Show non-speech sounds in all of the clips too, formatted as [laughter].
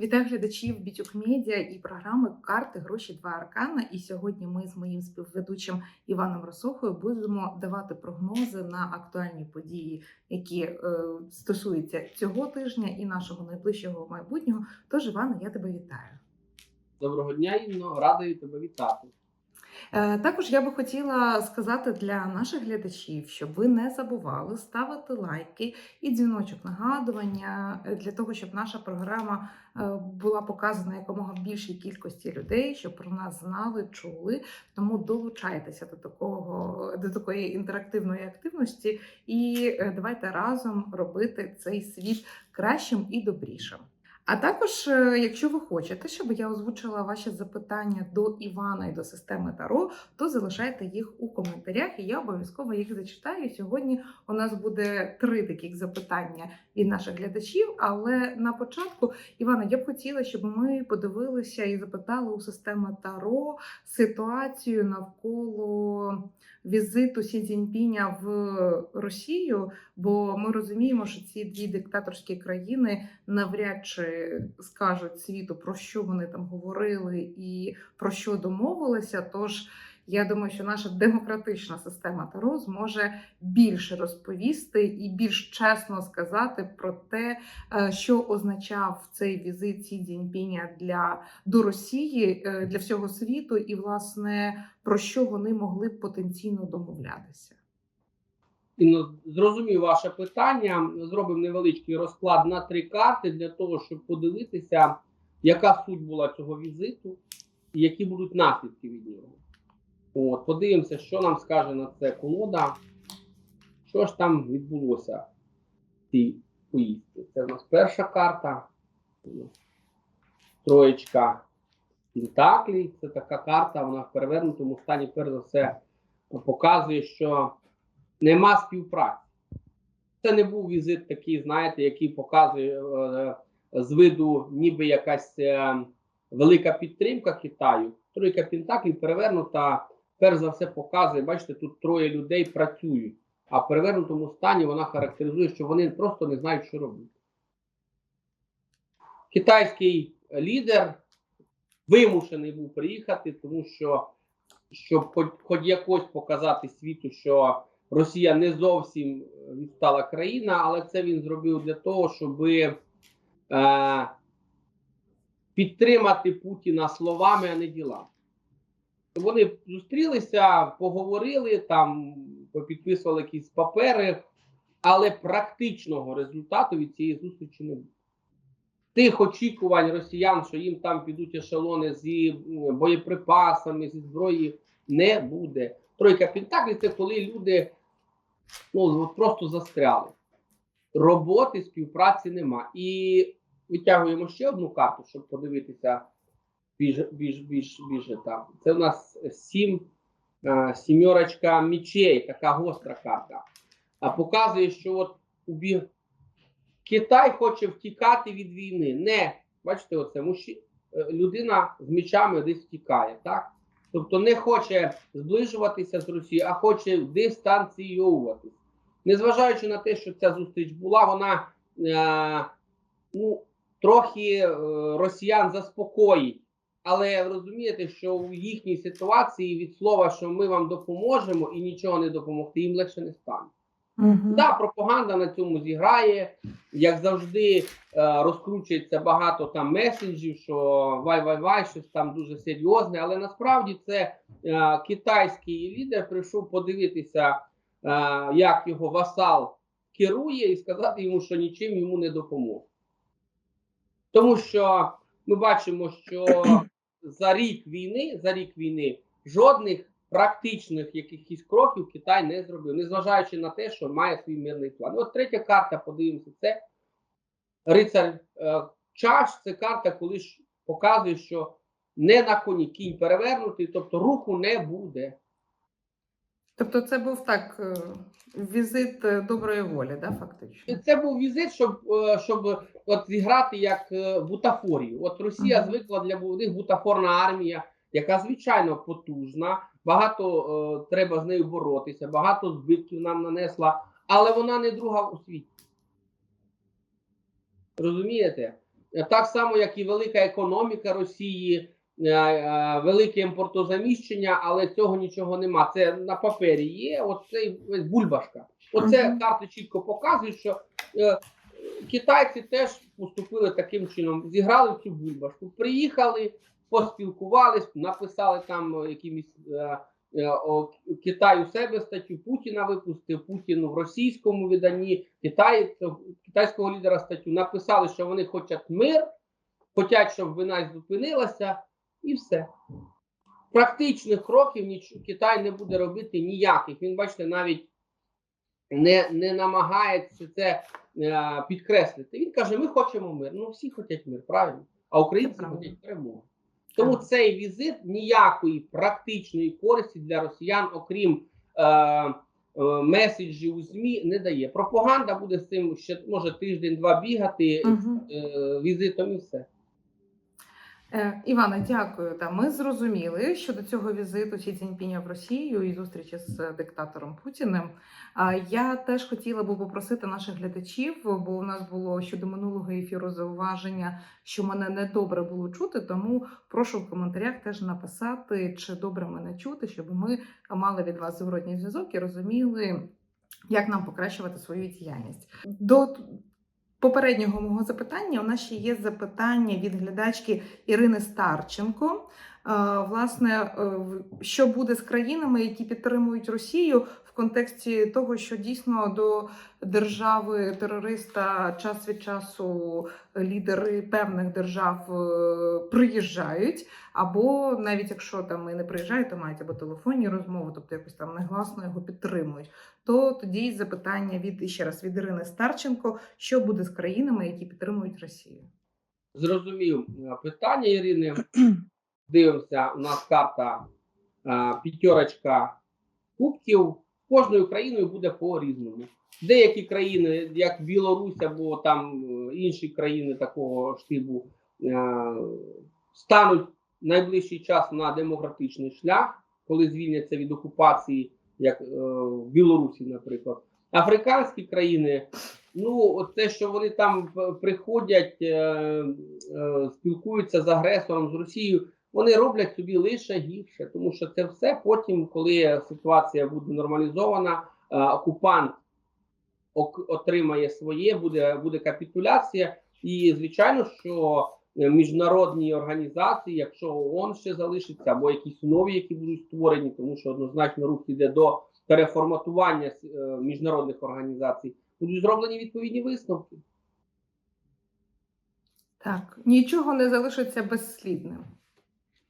Вітаю глядачів Бітюк Медіа і програми Карти Гроші Два Аркана. І сьогодні ми з моїм співведучим Іваном Росохою будемо давати прогнози на актуальні події, які е, стосуються цього тижня і нашого найближчого майбутнього. Тож, Іване, я тебе вітаю. Доброго дня, Інно, радий тебе вітати. Е, Також я би хотіла сказати для наших глядачів, щоб ви не забували ставити лайки і дзвіночок нагадування е, для того, щоб наша програма е, була показана якомога більшій кількості людей, щоб про нас знали, чули. Тому долучайтеся до такого до такої інтерактивної активності, і давайте разом робити цей світ кращим і добрішим. А також, е, якщо ви хочете, щоб я озвучила ваші запитання до Івана і до системи Таро, то залишайте їх у коментарях, і я обов'язково їх зачитаю. Сьогодні у нас буде три таких запитання від наших глядачів. Але на початку, Івана, я б хотіла, щоб ми подивилися і запитали у системи Таро ситуацію навколо візиту Сі Цзіньпіня в Росію, бо ми розуміємо, що ці дві диктаторські країни навряд чи скажуть світу про що вони там говорили і про що домовилися. Тож я думаю, що наша демократична система Таро зможе більше розповісти і більш чесно сказати про те, е, що означав цей візит Сі Цзіньпіня для до Росії е, для всього світу, і власне про що вони могли б потенційно домовлятися. Інно, зрозумів ваше питання. Зробимо невеличкий розклад на три карти для того, щоб подивитися, яка суть була цього візиту і які будуть наслідки від нього. От, подивимося, що нам скаже на це колода. Що ж там відбулося в цій поїздці? Це в нас перша карта. Троєчка Пентаклій. Це така карта, вона в перевернутому стані, перш за все, показує, що нема співпраці. Це не був візит такий, знаєте, який показує е, з виду, ніби якась е, велика підтримка Китаю. Тройка Пентаклів перевернута, перш за все, показує, бачите, тут троє людей працюють, а в перевернутому стані вона характеризує, що вони просто не знають, що робити. Китайський лідер вимушений був приїхати, тому що, щоб хоч, якось показати світу, що Росія не зовсім відстала країна, але це він зробив для того, щоб е, підтримати Путіна словами, а не ділами. Вони зустрілися, поговорили, там підписували якісь папери, але практичного результату від цієї зустрічі не було. Тих очікувань росіян, що їм там підуть ешелони зі боєприпасами, зі зброї, не буде. Тройка Пентаклів це коли люди ну, просто застряли. Роботи, співпраці нема. І витягуємо ще одну карту, щоб подивитися більш більш, більш, більше там. Це у нас сім, е, сімерочка мічей, така гостра карта. А показує, що от убіг Китай хоче втікати від війни. Не, бачите, оце мужчі, е, людина з мечами десь втікає, так? Тобто не хоче зближуватися з Росією, а хоче дистанційовуватися. Незважаючи на те, що ця зустріч була, вона е, ну, трохи е, росіян заспокоїть. Але розумієте, що у їхній ситуації від слова, що ми вам допоможемо і нічого не допомогти, їм легше не стане. Угу. Да, пропаганда на цьому зіграє. Як завжди, е, розкручується багато там месенджів, що вай-вай-вай, щось там дуже серйозне. Але насправді це е, китайський лідер прийшов подивитися, е, як його васал керує, і сказати йому, що нічим йому не допоможе. Тому що ми бачимо, що [clears throat] за рік війни, за рік війни жодних практичних якихось кроків Китай не зробив, незважаючи на те, що має свій мирний план. От третя карта, подивимося, це рицар е, чаш. Це карта, коли ж показує, що не на коні кінь перевернутий, тобто руху не буде. Тобто, це був так е, візит е, доброї волі, да, фактично. Це був візит, щоб е, щоб от зіграти як е, бутафорію. От Росія звикла для них бутафорна армія, яка звичайно потужна. Багато е, треба з нею боротися, багато збитків нам нанесла, але вона не друга у світі. Розумієте? Е, Так само, як і велика економіка Росії, е, е, велике імпортозаміщення, але цього нічого нема. Це на папері є. Оцей весь бульбашка. Оце Мгм. карти чітко показують, що е, китайці теж поступили таким чином. Зіграли цю бульбашку. Приїхали, поспілкувались, написали там якимось. Е, е, Китай у себе статтю Путіна випустив, Путін в російському виданні, Китай, китайського лідера статтю написали, що вони хочуть мир, хочуть, щоб війна зупинилася, і все. Практичних кроків ніч... Китай не буде робити ніяких. Він, бачите, навіть не, не намагається це е, підкреслити. Він каже: ми хочемо мир. Ну, всі хочуть мир, правильно? А українці хочуть перемоги. Тому Так. цей візит ніякої практичної користі для росіян, окрім е, е, меседжів у ЗМІ, не дає. Пропаганда буде з цим ще може тиждень-два бігати Мгм. е, візитом і все. Е, Іване, дякую. Та ми зрозуміли щодо цього візиту Сі Цзіньпіня в Росію і зустрічі з е, диктатором Путіним. А я теж хотіла би попросити наших глядачів, бо у нас було щодо минулого ефіру зауваження, що мене не добре було чути. Тому прошу в коментарях теж написати, чи добре мене чути, щоб ми мали від вас зворотній зв'язок і розуміли, як нам покращувати свою діяльність. До попереднього мого запитання у нас ще є запитання від глядачки Ірини Старченко. Е, Власне, е, що буде з країнами, які підтримують Росію контексті того, що дійсно до держави терориста час від часу лідери певних держав е, приїжджають, або навіть якщо там і не приїжджають, то мають або телефонні розмови, тобто якось там негласно його підтримують. То тоді запитання від ще раз від Ірини Старченко: що буде з країнами, які підтримують Росію? Зрозумів е, питання Ірини. [clears throat] Дивимося, у нас карта е, п'ятерочка кубків. Кожною країною буде по-різному. Деякі країни, як Білорусь або там е, інші країни такого штибу, е, стануть найближчий час на демократичний шлях, коли звільняться від окупації, як е, в Білорусі, наприклад. Африканські країни, ну, те, що вони там приходять, спілкуються з агресором з Росією, вони роблять собі лише гірше, тому що це все потім, коли ситуація буде нормалізована, е, окупант отримає своє, буде, буде капітуляція. І звичайно, що е, міжнародні організації, якщо ООН ще залишиться, або якісь нові, які будуть створені, тому що однозначно рух іде до переформатування е, міжнародних організацій, будуть зроблені відповідні висновки. Так, нічого не залишиться безслідним.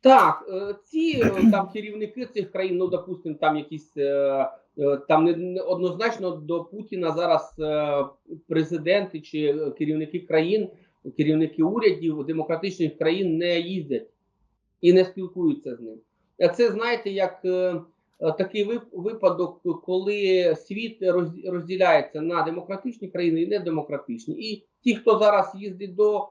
Так, е, ці е, [clears throat] там керівники цих країн, ну допустимо, там якісь е, там не, однозначно до Путіна зараз президенти чи керівники країн, керівники урядів демократичних країн не їздять і не спілкуються з ним. Це знаєте, як такий випадок, коли світ роз- розділяється на демократичні країни і недемократичні. І ті, хто зараз їздить до,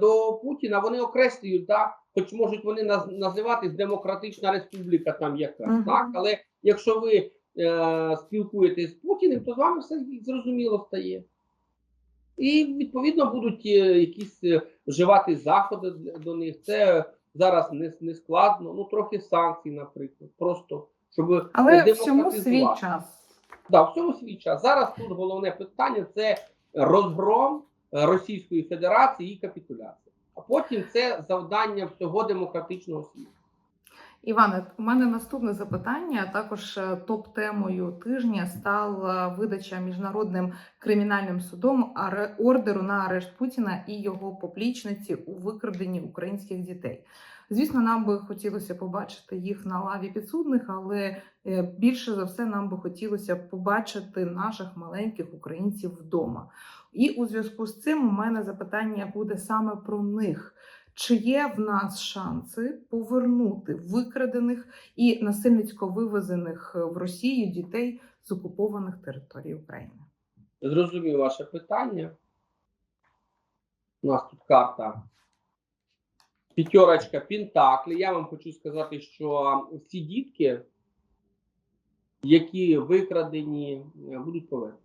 до Путіна, вони окреслюють, да, хоч можуть вони наз- називатись Демократична Республіка, там яка Мгм. так, але якщо ви е, спілкуєтесь з Путіним, то з вами все зрозуміло стає. І відповідно будуть е, якісь е, вживати заходи до них. Це зараз не, не складно. Ну трохи санкцій, наприклад, просто щоб Але всьому свій час. Да, всьому свій час. Зараз тут головне питання це розгром Російської Федерації і капітуляція. А потім це завдання всього демократичного світу. Іване, у мене наступне запитання. Також е, топ-темою тижня стала видача міжнародним кримінальним судом ордеру на арешт Путіна і його поплічниці у викраденні українських дітей. Звісно, нам би хотілося побачити їх на лаві підсудних, але е, більше за все нам би хотілося побачити наших маленьких українців вдома. І у зв'язку з цим у мене запитання буде саме про них. Чи є в нас шанси повернути викрадених і насильницько вивезених в Росію дітей з окупованих територій України? Зрозумів ваше питання. У нас тут карта. П'ятерочка Пентаклі. Я вам хочу сказати, що всі дітки, які викрадені, будуть повернені.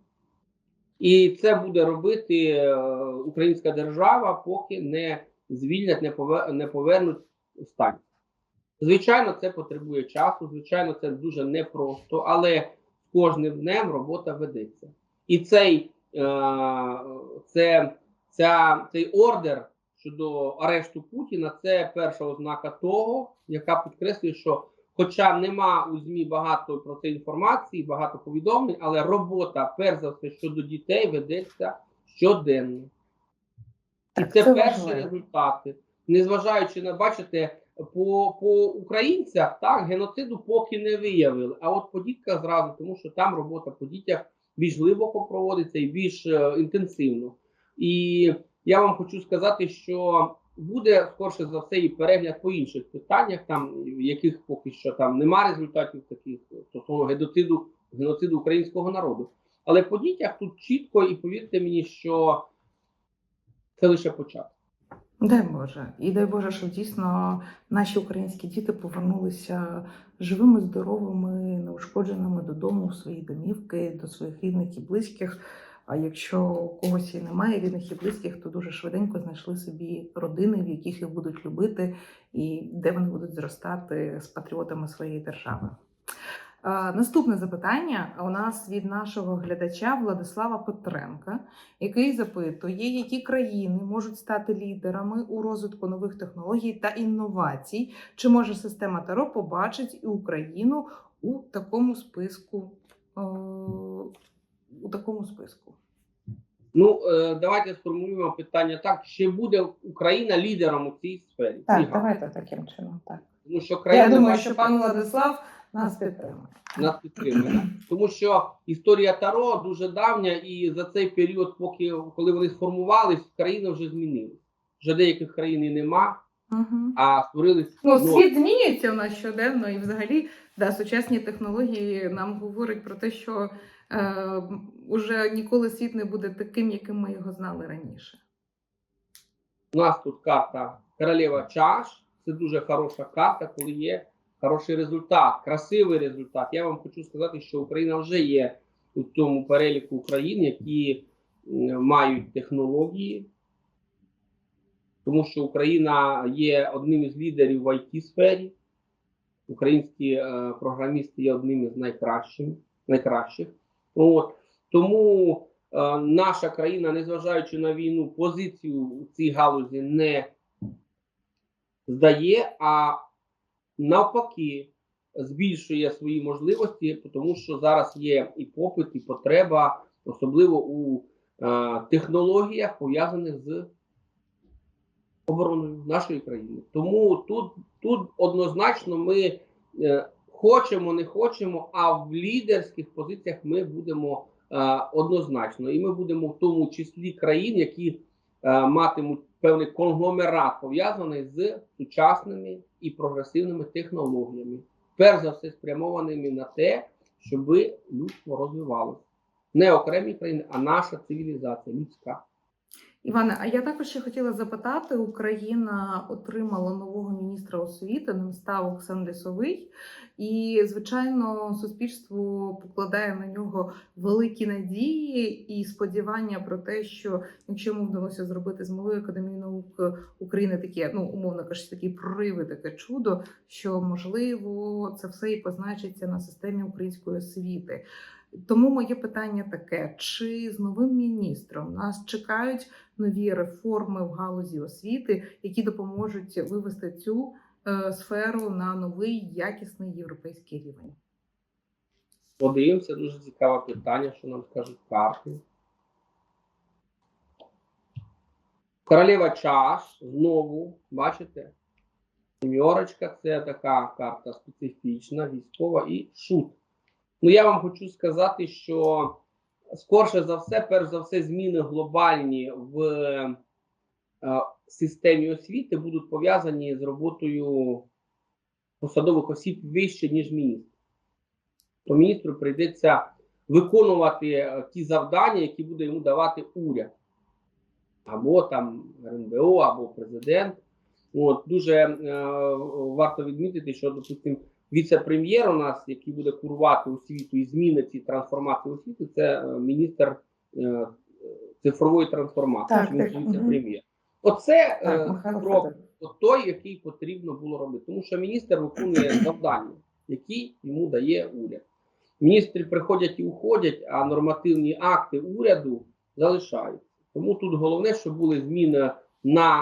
І це буде робити е, українська держава, поки не звільнять, не повернуть стан. Звичайно, це потребує часу, звичайно, це дуже непросто, але кожним днем робота ведеться. І цей, е, це, ця, цей ордер щодо арешту Путіна це перша ознака того, яка підкреслює, що хоча нема у ЗМІ багато про це інформації, багато повідомлень, але робота, перш за все, щодо дітей ведеться щоденно. І це, перші результати. Незважаючи на, бачите, по, по українцях так, геноциду поки не виявили. А от по дітках зразу, тому що там робота по дітях більш глибоко проводиться і більш е, інтенсивно. І я вам хочу сказати, що буде скорше за все і перегляд по інших питаннях, там в яких поки що там нема результатів таких стосовно геноциду, геноциду українського народу. Але по дітях тут чітко і повірте мені, що це лише початок. Дай Боже, і дай Боже, щоб дійсно наші українські діти повернулися живими, здоровими, неушкодженими додому, в свої домівки, до своїх рідних і близьких. А якщо у когось і немає рідних і близьких, то дуже швиденько знайшли собі родини, в яких їх будуть любити, і де вони будуть зростати з патріотами своєї держави. Е, Наступне запитання у нас від нашого глядача Владислава Петренка, який запитує, які країни можуть стати лідерами у розвитку нових технологій та інновацій. Чи може система Таро побачить і Україну у такому списку? У такому списку. Ну, е, давайте сформулюємо питання так: чи буде Україна лідером у цій сфері? Ні, давайте таким чином. Так. Тому що країна Я думаю, що пан Владислав нас підтримує. нас підтримує. Тому що історія Таро дуже давня, і за цей період, поки коли вони сформувались, країна вже змінилась. Вже деяких країн і нема, Угу. а створились Ну, світ змінюється у нас щоденно, і взагалі да, сучасні технології нам говорять про те, що уже ніколи світ не буде таким, яким ми його знали раніше. У нас тут карта королева чаш. Це дуже хороша карта, коли є хороший результат, красивий результат. Я вам хочу сказати, що Україна вже є у тому переліку країн, які мають технології, тому що Україна є одним із лідерів в it сфері. Українські е, програмісти є одним із найкращих. От. Тому е, наша країна, незважаючи на війну, позицію у цій галузі не здає, а навпаки збільшує свої можливості, тому що зараз є і попит, і потреба, особливо у е, технологіях, пов'язаних з обороною нашої країни. Тому тут, тут однозначно ми е, хочемо, не хочемо, а в лідерських позиціях ми будемо е, однозначно. І ми будемо в тому числі країн, які е, матимуть певний конгломерат пов'язаний з сучасними і прогресивними технологіями, перш за все спрямованими на те, щоб людство розвивалося. Не окремі країни, а наша цивілізація людська. Іване, а я також ще хотіла запитати: Україна отримала нового міністра освіти, ним став Оксан Лісовий, і звичайно, суспільство покладає на нього великі надії і сподівання про те, що якщо йому вдалося зробити з малої академії наук України таке, ну умовно кажучи, такі прориви, таке чудо, що можливо це все і позначиться на системі української освіти. Тому моє питання таке: чи з новим міністром нас чекають нові реформи в галузі освіти, які допоможуть вивести цю е, сферу на новий якісний європейський рівень? Подивимося, дуже цікаве питання, що нам скажуть карти. Королева чаш знову, бачите? Сімьорочка це така карта специфічна, військова і шут. Ну, я вам хочу сказати, що скорше за все, перш за все, зміни глобальні в е, системі освіти будуть пов'язані з роботою посадових осіб вище, ніж міністр. То міністру прийдеться виконувати е, ті завдання, які буде йому давати уряд, або там РНБО, або президент. От дуже е, варто відмітити, що, допустимо, віце-прем'єр у нас, який буде курувати освіту і змінить ці трансформації освіти, це е, міністр е, цифрової трансформації. Так, так, займається мгм. прем'єр. Оце е, крок от той, який потрібно було робити, тому що міністр виконує [clears throat] завдання, які йому дає уряд. Міністри приходять і уходять, а нормативні акти уряду залишаються. Тому тут головне, щоб були зміни на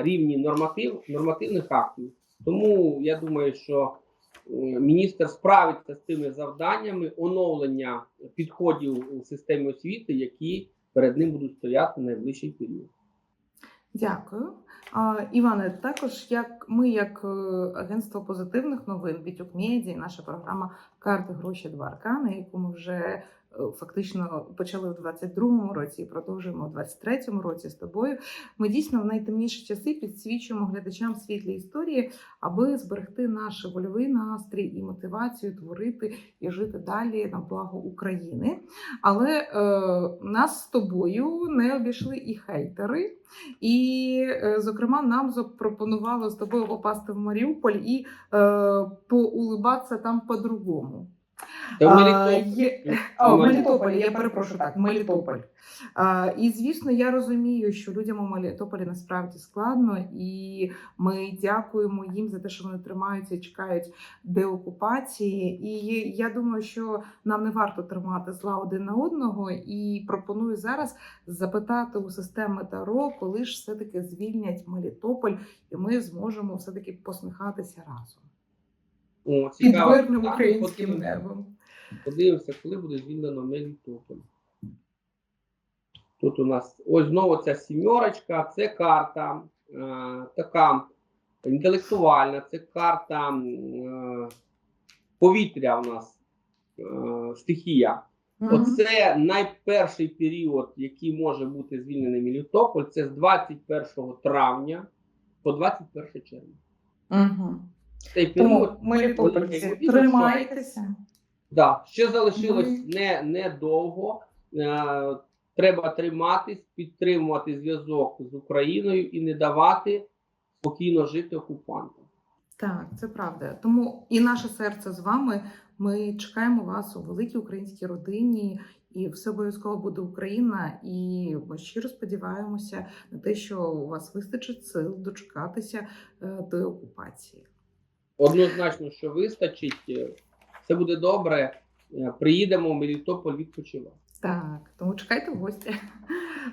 е, рівні норматив, нормативних актів. Тому я думаю, що е, міністр справиться з тими завданнями оновлення підходів у системі освіти, які перед ним будуть стояти на найближчий період. Дякую. Іване, також як ми, як е, агентство позитивних новин, Бітюк Медіа, наша програма Карти гроші Два аркани, яку ми вже е, фактично почали в 22-му році і продовжуємо в 23-му році з тобою. Ми дійсно в найтемніші часи підсвічуємо глядачам світлі історії, аби зберегти наш вольовий настрій і мотивацію творити і жити далі на благо України. Але е, нас з тобою не обійшли і хейтери. І, е, зокрема, нам запропонували з тобою попасти в Маріуполь і е, поулибатися там по-другому. Та в А, Мелітополі- є- А, в Мелітополі. Я перепрошую так, Мелітополь. А, і звісно, я розумію, що людям у Мелітополі насправді складно, і ми дякуємо їм за те, що вони тримаються і чекають деокупації. І я думаю, що нам не варто тримати зла один на одного. І пропоную зараз запитати у системи Таро, коли ж все-таки звільнять Мелітополь, і ми зможемо все-таки посміхатися разом О, під цікаво. мирним українським небом. Подивимося, коли буде звільнено Мелітополь. Тут у нас ось знову ця сімерочка, це карта е, така інтелектуальна, це карта е, повітря у нас е, стихія. Мгм. Оце найперший період, який може бути звільнений Мелітополь, це з 21 травня по 21 червня. Мгм. Цей період Тому мелітопольці, Відповідно, тримайтеся. Да, ще залишилось Ми- не, недовго. Е, треба триматись, підтримувати зв'язок з Україною і не давати спокійно жити окупантам. Так, це правда. Тому і наше серце з вами. Ми чекаємо вас у великій українській родині, і все обов'язково буде Україна. І ми щиро сподіваємося на те, що у вас вистачить сил дочекатися е, до окупації. Однозначно, що вистачить, е, все буде добре. Е, Приїдемо в Мелітополь відпочивати. Так, тому чекайте в гості.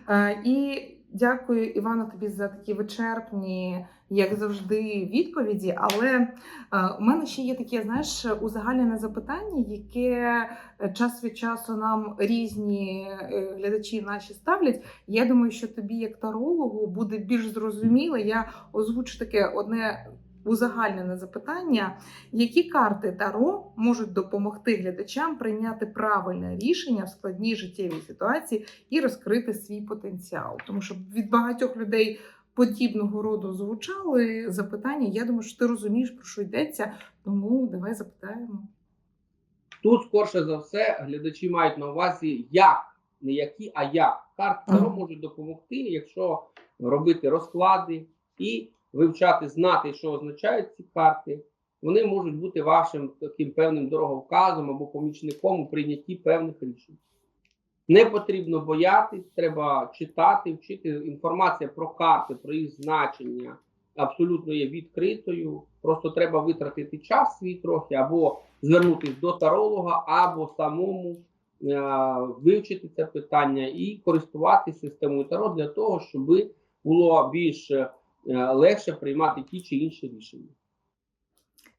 Е, І дякую, Івана, тобі за такі вичерпні, як завжди, відповіді. Але у мене ще є таке, знаєш, узагальнене запитання, яке час від часу нам різні глядачі наші ставлять. Я думаю, що тобі, як тарологу, буде більш зрозуміло. Я озвучу таке одне узагальнене запитання. Які карти Таро можуть допомогти глядачам прийняти правильне рішення в складній життєвій ситуації і розкрити свій потенціал? Тому що від багатьох людей подібного роду звучали запитання. Я думаю, що ти розумієш, про що йдеться, тому давай запитаємо. Тут, скорше за все, глядачі мають на увазі, як, не які, а як. Карти Таро можуть допомогти, якщо робити розклади і вивчати, знати, що означають ці карти. Вони можуть бути вашим таким певним дороговказом або помічником у прийнятті певних рішень. Не потрібно боятись, треба читати, вчити. Інформація про карти, про їх значення абсолютно є відкритою. Просто треба витратити час свій трохи, або звернутися до таролога, або самому е, вивчити це питання і користуватися системою таро для того, щоб було більш е, легше приймати ті чи інші рішення.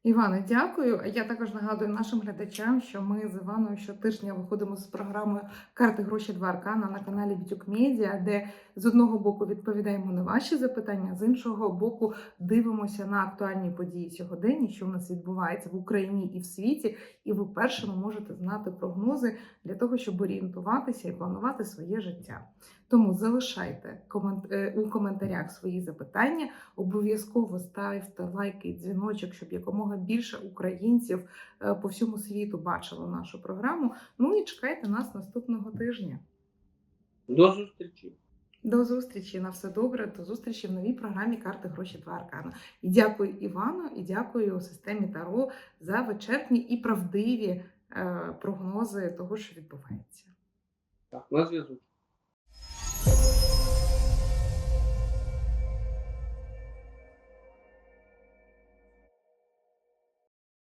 Іване, дякую. Я також нагадую нашим глядачам, що ми з Іваною щотижня виходимо з програмою Карти гроші два аркана на каналі Бітюк Медіа, де з одного боку відповідаємо на ваші запитання, з іншого боку дивимося на актуальні події сьогодення, що в нас відбувається в Україні і в світі. І ви першими можете знати прогнози для того, щоб орієнтуватися і планувати своє життя. Тому залишайте е, у коментарях свої запитання. Обов'язково ставте лайки і дзвіночок, щоб якомога більше українців е, по всьому світу бачило нашу програму. Ну і чекайте нас наступного тижня. До зустрічі! До зустрічі на все добре. До зустрічі в новій програмі Карти гроші два аркана. І дякую Івану, і дякую системі Таро за вичерпні і правдиві е, прогнози того, що відбувається. Так, на зв'язку. you